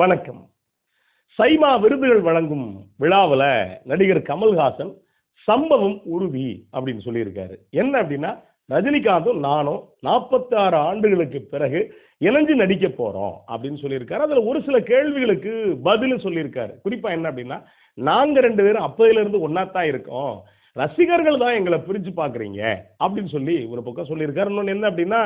வணக்கம். சைமா விருதுகள் வழங்கும் விழாவில் நடிகர் கமல்ஹாசன் சம்பவம் உறுதி அப்படின்னு சொல்லியிருக்காரு. என்ன அப்படின்னா ரஜினிகாந்தும் நானும் நாற்பத்தாறு ஆண்டுகளுக்கு பிறகு இணைஞ்சு நடிக்க போகிறோம் அப்படின்னு சொல்லியிருக்காரு. அதில் ஒரு சில கேள்விகளுக்கு பதிலும் சொல்லியிருக்காரு. குறிப்பாக என்ன அப்படின்னா நாங்கள் ரெண்டு பேரும் அப்பையில ஒன்றா தான் இருக்கோம். ரசிகர்கள் தான் எங்களை பிரித்து பார்க்குறீங்க அப்படின்னு சொல்லி ஒரு பக்கம் சொல்லியிருக்காரு. இன்னொன்று என்ன அப்படின்னா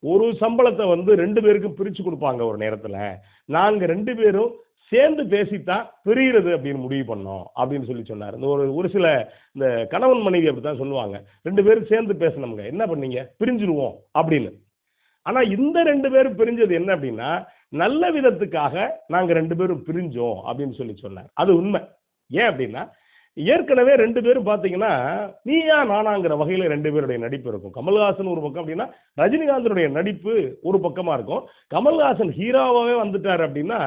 ஒரு சம்பளத்தை வந்து ரெண்டு பேருக்கும் பிரிச்சு கொடுப்பாங்க ஒரு நேரத்துல. நாங்க ரெண்டு பேரும் சேர்ந்து பேசித்தான் பிரிகிறது அப்படின்னு முடிவு பண்ணோம் அப்படின்னு சொல்லி சொன்னார். இந்த ஒரு ஒரு சில இந்த கணவன் மனைவி அப்படித்தான் சொல்லுவாங்க. ரெண்டு பேரும் சேர்ந்து பேசணுங்க என்ன பண்ணீங்க? பிரிஞ்சிருவோம் அப்படின்னு. ஆனா இந்த ரெண்டு பேரும் பிரிஞ்சது என்ன அப்படின்னா நல்ல விதத்துக்காக நாங்க ரெண்டு பேரும் பிரிஞ்சோம் அப்படின்னு சொல்லி சொன்னார். அது உண்மை. ஏன் அப்படின்னா ஏற்கனவே ரெண்டு பேரும் பார்த்தீங்கன்னா நீயா நானாங்கிற வகையில் ரெண்டு பேருடைய நடிப்பு இருக்கும். கமல்ஹாசன் ஒரு பக்கம் அப்படின்னா ரஜினிகாந்தனுடைய நடிப்பு ஒரு பக்கமாக இருக்கும். கமல்ஹாசன் ஹீரோவாகவே வந்துட்டார் அப்படின்னா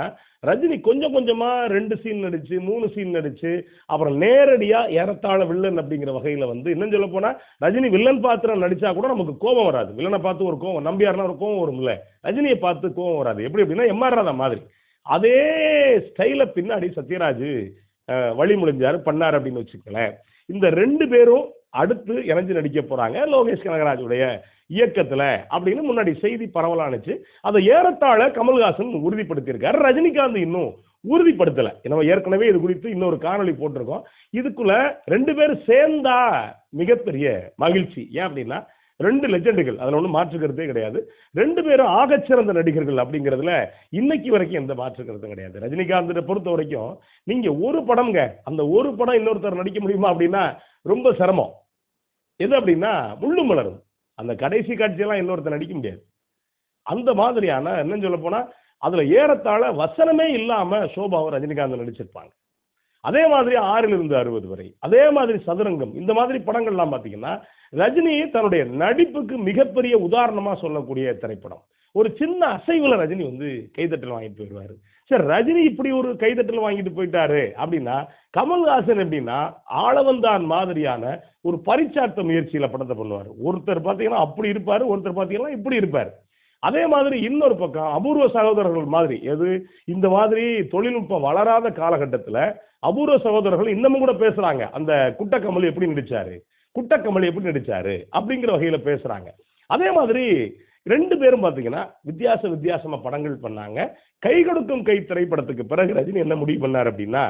ரஜினி கொஞ்சம் கொஞ்சமாக ரெண்டு சீன் நடித்து மூணு சீன் நடித்து அப்புறம் நேரடியாக ஏறத்தாழ வில்லன் அப்படிங்கிற வகையில் வந்து இன்னும் சொல்ல போனால் ரஜினி வில்லன் பாத்திரம் நடித்தா கூட நமக்கு கோபம் வராது. வில்லனை பார்த்து ஒரு கோபம் நம்பியார்னா ஒரு கோபம் வரும்ல. ரஜினியை பார்த்து கோபம் வராது. எப்படி அப்படின்னா எம்ஆர் ராதா மாதிரி. அதே ஸ்டைல பின்னாடி சத்யராஜ் வழி முடிஞ்சார் பண்ணார் அப்படின்னு வச்சுக்கோங்களேன். இந்த ரெண்டு பேரும் அடுத்து இணைஞ்சு நடிக்க போறாங்க லோகேஷ் கனகராஜுடைய இயக்கத்துல அப்படின்னு முன்னாடி செய்தி பரவலானுச்சு அதை ஏறத்தாழ கமல்ஹாசன் உறுதிப்படுத்தியிருக்காரு. ரஜினிகாந்த் இன்னும் உறுதிப்படுத்தல. நம்ம ஏற்கனவே இது குறித்து இன்னொரு காணொளி போட்டிருக்கோம். இதுக்குள்ள ரெண்டு பேரும் சேர்ந்தா மிகப்பெரிய மகிழ்ச்சி. ஏன் அப்படின்னா ரெண்டு லெஜெண்டுகள் அதில் ஒன்றும் மாற்றுக்கிறதே கிடையாது. ரெண்டு பேரும் ஆகச்சிறந்த நடிகர்கள் அப்படிங்கிறதுல இன்னைக்கு வரைக்கும் எந்த மாற்றுக்கிறதும் கிடையாது. ரஜினிகாந்தை பொறுத்த வரைக்கும் நீங்கள் ஒரு படம்ங்க அந்த ஒரு படம் இன்னொருத்தர் நடிக்க முடியுமா அப்படின்னா ரொம்ப சிரமம். எது அப்படின்னா முள்ளு மலரும். அந்த கடைசி காட்சியெல்லாம் இன்னொருத்தர் நடிக்க முடியாது. அந்த மாதிரியான என்னன்னு சொல்ல போனால் அதில் ஏறத்தாழ வசனமே இல்லாமல் சோபாவும் ரஜினிகாந்த் நடிச்சிருப்பாங்க. அதே மாதிரி ஆறில் இருந்து அறுபது வரை அதே மாதிரி சதுரங்கம் இந்த மாதிரி படங்கள்லாம் பார்த்தீங்கன்னா ரஜினி தன்னுடைய நடிப்புக்கு மிகப்பெரிய உதாரணமாக சொல்லக்கூடிய திரைப்படம். ஒரு சின்ன அசைவுல ரஜினி வந்து கைதட்டல் வாங்கிட்டு போயிடுவாரு. சரி ரஜினி இப்படி ஒரு கைதட்டல் வாங்கிட்டு போயிட்டாரு அப்படின்னா கமல்ஹாசன் எப்படின்னா ஆளவந்தான் மாதிரியான ஒரு பரிச்சார்த்த முயற்சியில் படத்தை பண்ணுவார். ஒருத்தர் பார்த்தீங்கன்னா அப்படி இருப்பார் ஒருத்தர் பார்த்தீங்கன்னா இப்படி இருப்பார். அதே மாதிரி இன்னொரு பக்கம் அபூர்வ சகோதரர்கள் மாதிரி எது? இந்த மாதிரி தொழில்நுட்பம் வளராத காலகட்டத்தில் அபூர்வ சகோதரர்கள் இன்னமும் கூட பேசுறாங்க. அந்த குட்டக்கமல் எப்படி நடிச்சாரு? குட்டக்கமல் எப்படி நடிச்சாரு? அப்படிங்கிற வகையில பேசுறாங்க. அதே மாதிரி ரெண்டு பேரும் பார்த்தீங்கன்னா வித்தியாச வித்தியாசமா படங்கள் பண்ணாங்க. கை கொடுக்கும் கை திரைப்படத்துக்கு பிறகு ரஜினி என்ன முடிவு பண்ணார் அப்படின்னா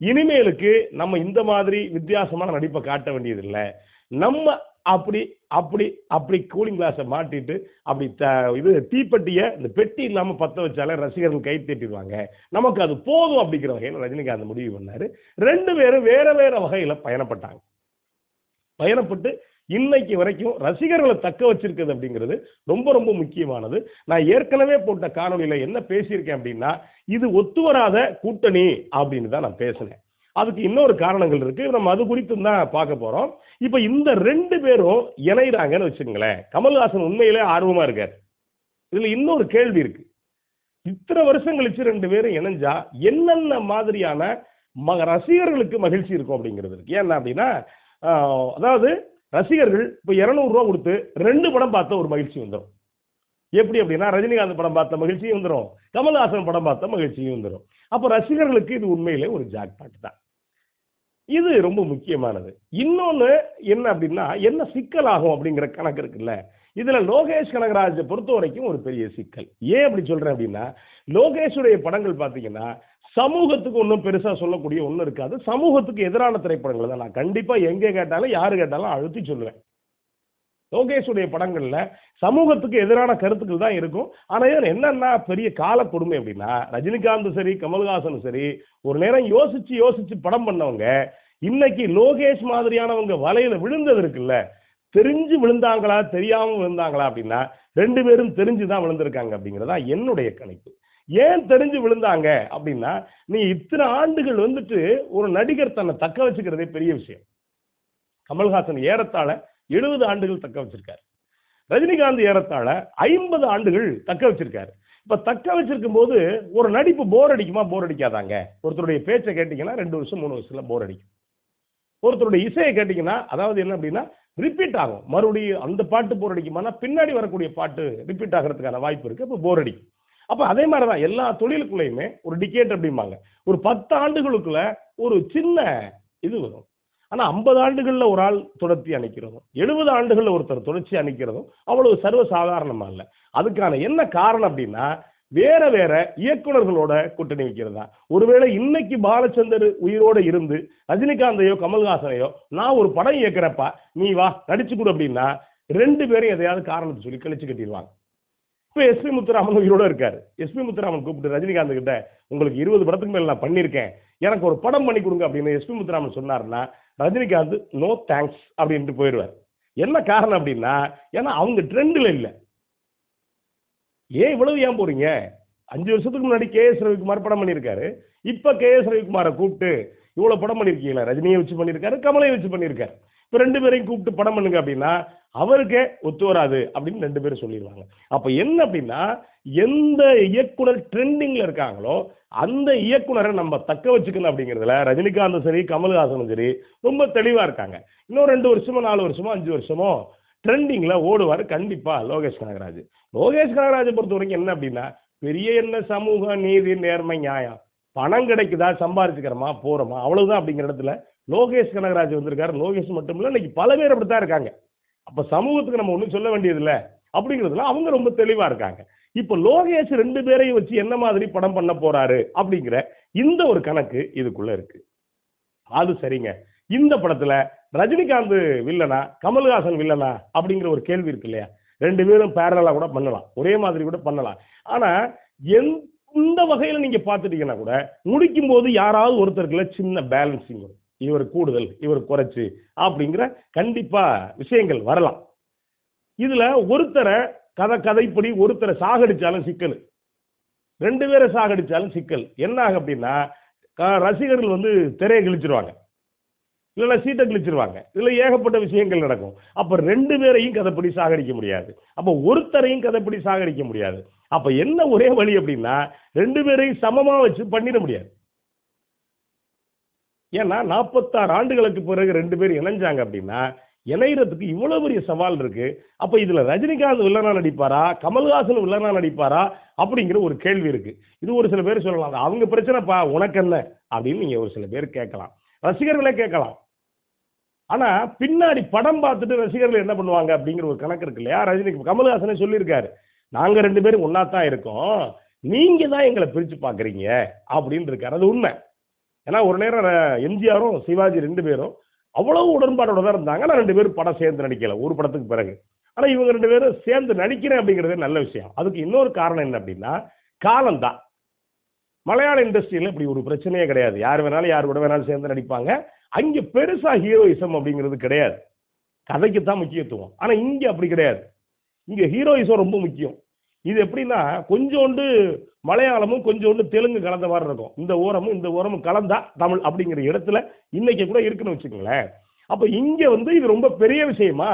இனிமேலுக்கு நம்ம இந்த மாதிரி வித்தியாசமான நடிப்பை காட்ட வேண்டியதில்லை. நம்ம அப்படி அப்படி அப்படி கூலிங் கிளாஸை மாட்டிட்டு அப்படி த இது தீப்பெட்டியை இந்த பெட்டி இல்லாமல் பற்ற வச்சாலே ரசிகர்கள் கை தட்டிடுவாங்க. நமக்கு அது போதும் அப்படிங்கிற வகையில் ரஜினிகாந்த் முடிவு பண்ணார். ரெண்டு பேரும் வேற வேற வகையில் பயணப்பட்டாங்க. பயணப்பட்டு இன்னைக்கு வரைக்கும் ரசிகர்களை தக்க வச்சிருக்கிறது அப்படிங்கிறது ரொம்ப ரொம்ப முக்கியமானது. நான் ஏற்கனவே போட்ட காணொலியில் என்ன பேசியிருக்கேன் அப்படின்னா இது ஒத்து வராத கூட்டணி அப்படின்னு தான் நான் பேசினேன். அதுக்கு இன்னொரு காரணங்கள் இருக்கு. நம்ம அது குறித்து தான் பார்க்க போறோம். இப்போ இந்த ரெண்டு பேரும் இணைகிறாங்கன்னு வச்சுங்களேன் கமல்ஹாசன் உண்மையிலே ஆர்வமா இருக்கார். இதுல இன்னொரு கேள்வி இருக்கு. இத்தனை வருஷம் கழிச்சு ரெண்டு பேரும் இணைஞ்சா என்னென்ன மாதிரியான ம ரசிகர்களுக்கு மகிழ்ச்சி இருக்கும் அப்படிங்கிறது இருக்கு. ஏன்னா அப்படின்னா அதாவது ரசிகர்கள் இப்போ இரநூறுவா கொடுத்து ரெண்டு படம் பார்த்த ஒரு மகிழ்ச்சி வந்துடும் எப்படி அப்படின்னா ரஜினிகாந்த் படம் பார்த்த மகிழ்ச்சியும் வந்துடும் கமல்ஹாசன் படம் பார்த்த மகிழ்ச்சியும் வந்துடும் அப்போ ரசிகர்களுக்கு இது உண்மையிலே ஒரு ஜாக்பாட் தான். இது ரொம்ப முக்கியமானது. இன்னொன்று என்ன அப்படின்னா என்ன சிக்கல் ஆகும் அப்படிங்கிற கணக்கு இருக்குல்ல? இதுல லோகேஷ் கனகராஜை பொறுத்த வரைக்கும் ஒரு பெரிய சிக்கல். ஏன் அப்படி சொல்றேன் அப்படின்னா லோகேஷுடைய படங்கள் பார்த்தீங்கன்னா சமூகத்துக்கு ஒன்றும் பெருசாக சொல்லக்கூடிய ஒன்றும் இருக்காது. சமூகத்துக்கு எதிரான திரைப்படங்கள் தான் நான் கண்டிப்பாக எங்கே கேட்டாலும் யார் கேட்டாலும் அழுத்தி சொல்லுவேன். லோகேஷுடைய படங்களில் சமூகத்துக்கு எதிரான கருத்துக்கள் தான் இருக்கும். ஆனால் இதுல என்னென்னா பெரிய கால கொடுமை அப்படின்னா ரஜினிகாந்த் சரி கமல்ஹாசன் சரி ஒரு நேரம் யோசிச்சு யோசிச்சு படம் பண்ணவங்க இன்னைக்கு லோகேஷ் மாதிரியானவங்க வலையில விழுந்தது இருக்குல்ல தெரிஞ்சு விழுந்தாங்களா தெரியாம விழுந்தாங்களா அப்படின்னா ரெண்டு பேரும் தெரிஞ்சு தான் விழுந்திருக்காங்க அப்படிங்கிறதா என்னுடைய கணிப்பு. ஏன் தெரிஞ்சு விழுந்தாங்க அப்படின்னா நீ இத்தனை ஆண்டுகள் வந்துட்டு ஒரு நடிகர் தன்னை தக்க வச்சுக்கிறதே பெரிய விஷயம். கமல்ஹாசன் ஏறத்தாழ எழுபது ஆண்டுகள் தக்க வச்சிருக்காரு. ரஜினிகாந்த் ஏறத்தாழ ஐம்பது ஆண்டுகள் தக்க வச்சிருக்காரு. இப்ப தக்க வச்சிருக்கும் போது ஒரு நடிப்பு போர் அடிக்குமா? போர் அடிக்காதாங்க. ஒருத்தருடைய பேச்சை கேட்டீங்கன்னா ரெண்டு வருஷம் மூணு வருஷத்துல போர் அடிக்கும். ஒருத்தருடைய இசையை கேட்டீங்கன்னா அதாவது என்ன அப்படின்னா ரிப்பீட் ஆகும். மறுபடியும் அந்த பாட்டு போர் அடிக்குமானா பின்னாடி வரக்கூடிய பாட்டு ரிப்பீட் ஆகிறதுக்கான வாய்ப்பு இருக்கு. அப்போ போர் அடிக்கும். அப்போ அதே மாதிரி தான் எல்லா தொழிலுக்குள்ளேயுமே ஒரு டிக்கேட் அப்படிம்பாங்க. ஒரு பத்து ஆண்டுகளுக்குள்ள ஒரு சின்ன இது வரும். ஆனால் ஐம்பது ஆண்டுகளில் ஒரு ஆள் தொடர்ச்சி அணைக்கிறதும் எழுபது ஆண்டுகளில் ஒருத்தர் தொடர்ச்சி அணைக்கிறதும் அவ்வளவு சர்வசாதாரணமாக இல்லை. அதுக்கான என்ன காரணம் அப்படின்னா வேற வேற இயக்குனர்களோட கூட்டணி வைக்கிறதா? ஒருவேளை இன்னைக்கு பாலச்சந்தர் உயிரோட இருந்து ரஜினிகாந்தையோ கமல்ஹாசனையோ நான் ஒரு படம் இயக்குறப்பா நீ வா நடிச்சு கொடு அப்படின்னா ரெண்டு பேரும் எதையாவது காரணத்தை சொல்லி கழிச்சு கட்டிடுவாங்க. இப்போ எஸ்பி முத்துராமன் உயிரோட இருக்காரு. எஸ்பி முத்துராமன் கூப்பிட்டு ரஜினிகாந்த் கிட்ட உங்களுக்கு இருபது படத்துக்கு மேல நான் பண்ணியிருக்கேன். எனக்கு ஒரு படம் பண்ணி கொடுங்க அப்படின்னு எஸ்பி முத்துராமன் சொன்னாருன்னா ரஜினிகாந்த் நோ தேங்க்ஸ் அப்படின்ட்டு போயிடுவார். என்ன காரணம் அப்படின்னா ஏன்னா அவங்க ட்ரெண்டில் இல்லை. ஏன் இவ்வளவு ஏன் போறீங்க? அஞ்சு வருஷத்துக்கு முன்னாடி கே எஸ் ரவிக்குமார் படம் பண்ணியிருக்காரு. இப்போ கே எஸ் ரவிக்குமாரை கூப்பிட்டு இவ்வளோ படம் பண்ணியிருக்கீங்களா? ரஜினியை வச்சு பண்ணியிருக்காரு கமலையை வச்சு பண்ணியிருக்காரு. இப்போ ரெண்டு பேரையும் கூப்பிட்டு படம் பண்ணுங்க அப்படின்னா அவருக்கே ஒத்து வராது அப்படின்னு ரெண்டு பேரும் சொல்லிடுவாங்க. அப்போ என்ன அப்படின்னா எந்த இயக்குனர் ட்ரெண்டிங்கில் இருக்காங்களோ அந்த இயக்குனரை நம்ம தக்க வச்சுக்கணும் அப்படிங்கிறதுல ரஜினிகாந்தும் சரி கமல்ஹாசனும் சரி ரொம்ப தெளிவாக இருக்காங்க. இன்னும் ரெண்டு வருஷமோ நாலு வருஷமோ அஞ்சு வருஷமோ ட்ரெண்டிங்கில் ஓடுவார் கண்டிப்பாக லோகேஷ் கனகராஜ். லோகேஷ் கனகராஜை பொறுத்த வரைக்கும் என்ன அப்படின்னா பெரிய என்ன சமூக நீதி நேர்மை நியாயம். பணம் கிடைக்குதா சம்பாரிச்சுக்கிறோமா போகிறோமா அவ்வளவுதான் அப்படிங்கிற இடத்துல லோகேஷ் கனகராஜ் வந்திருக்காரு. லோகேஷ் மட்டும் இல்லை இன்னைக்கு பல பேர் அப்படித்தான் இருக்காங்க. அப்போ சமூகத்துக்கு நம்ம ஒன்றும் சொல்ல வேண்டியதில்லை அப்படிங்கிறதுல அவங்க ரொம்ப தெளிவாக இருக்காங்க. இப்போ லோகேஷ் ரெண்டு பேரையும் வச்சு என்ன மாதிரி படம் பண்ண போறாரு அப்படிங்கிற இந்த ஒரு கணக்கு இதுக்குள்ள இருக்கு. அது சரிங்க. இந்த படத்துல ரஜினிகாந்த் வில்லனா கமல்ஹாசன் வில்லனா அப்படிங்கிற ஒரு கேள்வி இருக்கு இல்லையா? ரெண்டு பேரும் பேரலா கூட பண்ணலாம். ஒரே மாதிரி கூட பண்ணலாம். ஆனா எந்த வகையில நீங்க பார்த்துட்டீங்கன்னா கூட முடிக்கும் போது யாராவது ஒருத்தருக்குள்ள சின்ன பேலன்சிங் வரும். இவர் கூடுதல் இவர் குறைச்சு அப்படிங்கிற கண்டிப்பா விஷயங்கள் வரலாம். இதுல ஒருத்தரை கதை கதைப்படி ஒருத்தரை சாகடிச்சாலும் சிக்கல். ரெண்டு பேரை சாகடிச்சாலும் சிக்கல். என்ன ஆகும் அப்படின்னா ரசிகர்கள் வந்து திரையை கிழிச்சிருவாங்க. இல்லைன்னா சீட்டை கிழிச்சிருவாங்க. இதில் ஏகப்பட்ட விஷயங்கள் நடக்கும். அப்போ ரெண்டு பேரையும் கதைப்படி சாகடிக்க முடியாது. அப்போ ஒருத்தரையும் கதைப்படி சாகடிக்க முடியாது. அப்போ என்ன ஒரே வழி அப்படின்னா ரெண்டு பேரையும் சமமாக வச்சு பண்ணிட முடியாது. ஏன்னா நாற்பத்தாறு ஆண்டுகளுக்கு பிறகு ரெண்டு பேரும் இணைஞ்சாங்க அப்படின்னா இணையறதுக்கு இவ்வளோ பெரிய சவால் இருக்கு. அப்போ இதில் ரஜினிகாந்த் வில்லனா நடிப்பாரா? கமல்ஹாசன் வில்லனா நடிப்பாரா? அப்படிங்கிற ஒரு கேள்வி இருக்கு. இது ஒரு சில பேர் சொல்லலாம். அவங்க பிரச்சனைப்பா உனக்கு என்ன அப்படின்னு நீங்கள் ஒரு சில பேர் கேட்கலாம். ரசிகர்களே கேட்கலாம். ஆனா பின்னாடி படம் பார்த்துட்டு ரசிகர்கள் என்ன பண்ணுவாங்க அப்படிங்கிற ஒரு கணக்கு இருக்கு இல்லையா? ரஜினி கமல்ஹாசனே சொல்லியிருக்காரு. நாங்க ரெண்டு பேரும் ஒன்றா தான் இருக்கோம். நீங்க தான் எங்களை பிரிச்சு பாக்குறீங்க அப்படின்னு இருக்காரு. அது உண்மை. ஏன்னா ஒரு நேரம் எம்ஜிஆரும் சிவாஜி ரெண்டு பேரும் அவ்வளவு உடன்பாடோட தான் இருந்தாங்க. ஆனால் ரெண்டு பேரும் படம் சேர்ந்து நடிக்கல. ஒரு படத்துக்கு பிறகு. ஆனால் இவங்க ரெண்டு பேரும் சேர்ந்து நடிக்கிறேன் அப்படிங்கிறதே நல்ல விஷயம். அதுக்கு இன்னொரு காரணம் என்ன அப்படின்னா காலம்தான். மலையாள இண்டஸ்ட்ரியில் இப்படி ஒரு பிரச்சனையே கிடையாது. யார் வேணாலும் யார் கூட வேணாலும் சேர்ந்து நடிப்பாங்க. அங்கே பெருசாக ஹீரோயிசம் அப்படிங்கிறது கிடையாது. கதைக்கு தான் முக்கியத்துவம். ஆனால் இங்கே அப்படி கிடையாது. இங்கே ஹீரோயிசம் ரொம்ப முக்கியம். இது எப்படின்னா கொஞ்சோண்டு மலையாளமும் கொஞ்சோண்டு தெலுங்கு கலந்த மாதிரி இருக்கும். இந்த ஓரமும் இந்த ஓரமும் கலந்தா தமிழ் அப்படிங்கிற இடத்துல இன்னைக்கு கூட இருக்குன்னு வச்சுக்கோங்களேன். அப்போ இங்கே வந்து இது ரொம்ப பெரிய விஷயமா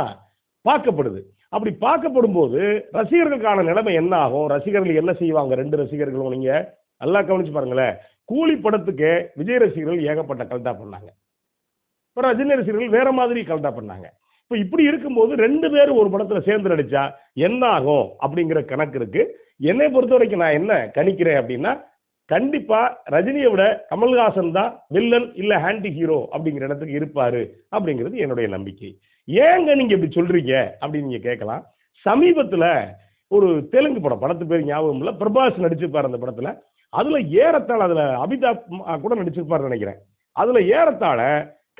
பார்க்கப்படுது. அப்படி பார்க்கப்படும் போது ரசிகர்களுக்கான நிலைமை என்ன ஆகும்? ரசிகர்கள் என்ன செய்வாங்க? ரெண்டு ரசிகர்களும் நீங்கள் நல்லா கவனிச்சு பாருங்களேன். கூலி படத்துக்கு விஜய் ரசிகர்கள் ஏகப்பட்ட கல்தா பண்ணாங்க. இப்போ ரஜினி ரசிகர்கள் வேற மாதிரி கல்தா பண்ணாங்க. இப்போ இப்படி இருக்கும்போது ரெண்டு பேரும் ஒரு படத்தில் சேர்ந்து நடிச்சா என்ன ஆகும் அப்படிங்கிற கணக்கு இருக்கு. என்னை பொறுத்த வரைக்கும் நான் என்ன கணிக்கிறேன் அப்படின்னா கண்டிப்பா ரஜினியை விட கமல்ஹாசன் தான் வில்லன் இல்ல ஹேண்டி ஹீரோ அப்படிங்கிற இடத்துக்கு இருப்பாரு அப்படிங்கிறது என்னுடைய நம்பிக்கை. ஏங்க நீங்க இப்படி சொல்றீங்க அப்படின்னு நீங்க கேட்கலாம். சமீபத்தில் ஒரு தெலுங்கு படம் படத்து பேர் ஞாபகம் இல்லை பிரபாஸ் நடிச்சிருப்பார் அந்த படத்தில். அதுல ஏறத்தாழ அதுல அமிதாப் கூட நடிச்சிருப்பார் நினைக்கிறேன். அதுல ஏறத்தாழ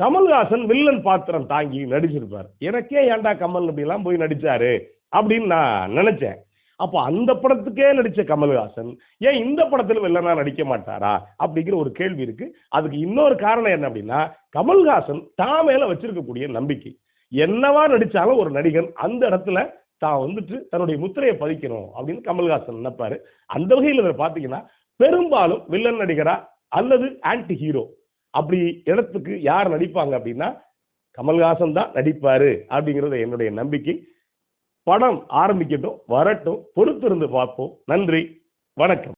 கமல்ஹாசன் வில்லன் பாத்திரம் தாங்கி நடிச்சிருப்பார். எனக்கே ஏன்டா கமல் இப்படிலாம் போய் நடிச்சாரு அப்படின்னு நான் நினைச்சேன். அப்போ அந்த படத்துக்கே நடிச்ச கமல்ஹாசன் ஏன் இந்த படத்துல வில்லனா நடிக்க மாட்டாரா அப்படிங்கிற ஒரு கேள்வி இருக்கு. அதுக்கு இன்னொரு காரணம் என்ன அப்படின்னா கமல்ஹாசன் தான் மேல வச்சிருக்கக்கூடிய நம்பிக்கை. என்னவா நடிச்சாலும் ஒரு நடிகன் அந்த இடத்துல தான் வந்துட்டு தன்னுடைய முத்திரையை பதிக்கணும் அப்படின்னு கமல்ஹாசன் நினைப்பாரு. அந்த வகையில் இதில் பார்த்தீங்கன்னா பெரும்பாலும் வில்லன் நடிகரா அல்லது ஆன்டி ஹீரோ அப்படி இடத்துக்கு யார் நடிப்பாங்க அப்படின்னா கமல்ஹாசன் தான் நடிப்பாரு அப்படிங்கிறது என்னுடைய நம்பிக்கை. படம் ஆரம்பிக்கட்டும் வரட்டும் பொறுத்திருந்து பார்ப்போம். நன்றி வணக்கம்.